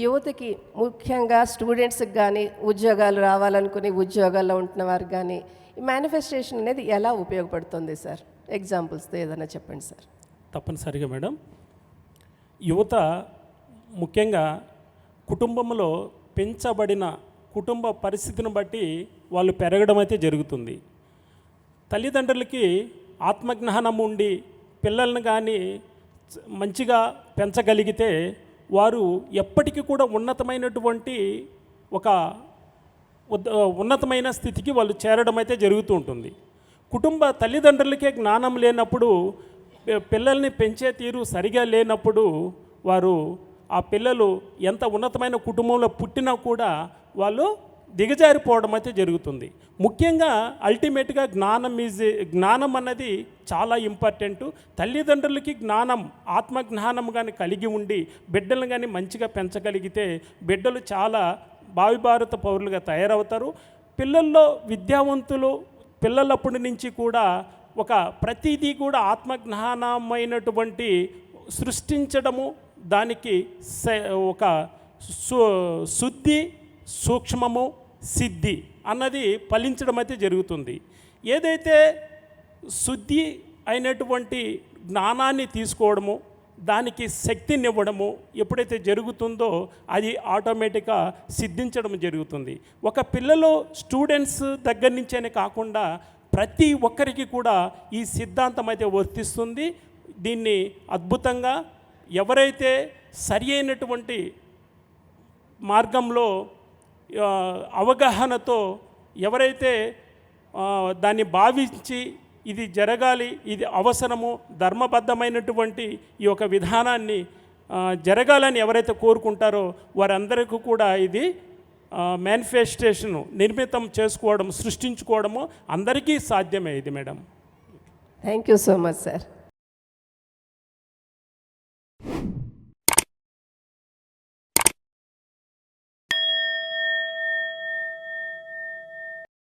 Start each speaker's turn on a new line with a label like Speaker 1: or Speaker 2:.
Speaker 1: యువతకి ముఖ్యంగా స్టూడెంట్స్కి కానీ ఉద్యోగాలు రావాలనుకుని ఉద్యోగాల్లో ఉంటున్న వారికి కానీ ఈ మేనిఫెస్టేషన్ అనేది ఎలా ఉపయోగపడుతుంది సార్? ఎగ్జాంపుల్స్తో ఏదైనా చెప్పండి సార్.
Speaker 2: తప్పనిసరిగా మేడం. యువత ముఖ్యంగా కుటుంబంలో పెంచబడిన కుటుంబ పరిస్థితిని బట్టి వాళ్ళు పెరగడం అయితే జరుగుతుంది. తల్లిదండ్రులకి ఆత్మజ్ఞానం ఉండి పిల్లల్ని కానీ మంచిగా పెంచగలిగితే వారు ఎప్పటికీ కూడా ఉన్నతమైనటువంటి ఒక ఉన్నతమైన స్థితికి వాళ్ళు చేరడం అయితే జరుగుతూ ఉంటుంది. కుటుంబ తల్లిదండ్రులకే జ్ఞానం లేనప్పుడు పిల్లల్ని పెంచే తీరు సరిగా లేనప్పుడు వారు ఆ పిల్లలు ఎంత ఉన్నతమైన కుటుంబంలో పుట్టినా కూడా వాళ్ళు దిగజారిపోవడం అయితే జరుగుతుంది. ముఖ్యంగా అల్టిమేట్గా జ్ఞానం ఈజ్ జ్ఞానం అన్నది చాలా ఇంపార్టెంట్. తల్లిదండ్రులకి జ్ఞానం ఆత్మజ్ఞానం కానీ కలిగి ఉండి బిడ్డలను కానీ మంచిగా పెంచగలిగితే బిడ్డలు చాలా భావి భారత పౌరులుగా తయారవుతారు. పిల్లల్లో విద్యావంతులు పిల్లలప్పటి నుంచి కూడా ఒక ప్రతిదీ కూడా ఆత్మజ్ఞానమైనటువంటి సృష్టించడము దానికి స- ఒక సు శుద్ధి సూక్ష్మము సిద్ధి అన్నది ఫలించడం అయితే జరుగుతుంది. ఏదైతే శుద్ధి అయినటువంటి జ్ఞానాన్ని తీసుకోవడము దానికి శక్తినివ్వడము ఎప్పుడైతే జరుగుతుందో అది ఆటోమేటిక్గా సిద్ధించడం జరుగుతుంది. ఒక పిల్లలు స్టూడెంట్స్ దగ్గర నుంచే కాకుండా ప్రతి ఒక్కరికి కూడా ఈ సిద్ధాంతం అయితే వర్తిస్తుంది. దీన్ని అద్భుతంగా ఎవరైతే సరి అయినటువంటి మార్గంలో అవగాహనతో ఎవరైతే దాన్ని భావించి ఇది జరగాలి ఇది అవసరము ధర్మబద్ధమైనటువంటి ఈ యొక్క విధానాన్ని జరగాలని ఎవరైతే కోరుకుంటారో వారందరికీ కూడా ఇది మేనిఫెస్టేషను నిర్మితం చేసుకోవడం సృష్టించుకోవడము అందరికీ సాధ్యమే ఇది madam.
Speaker 1: Thank you so much sir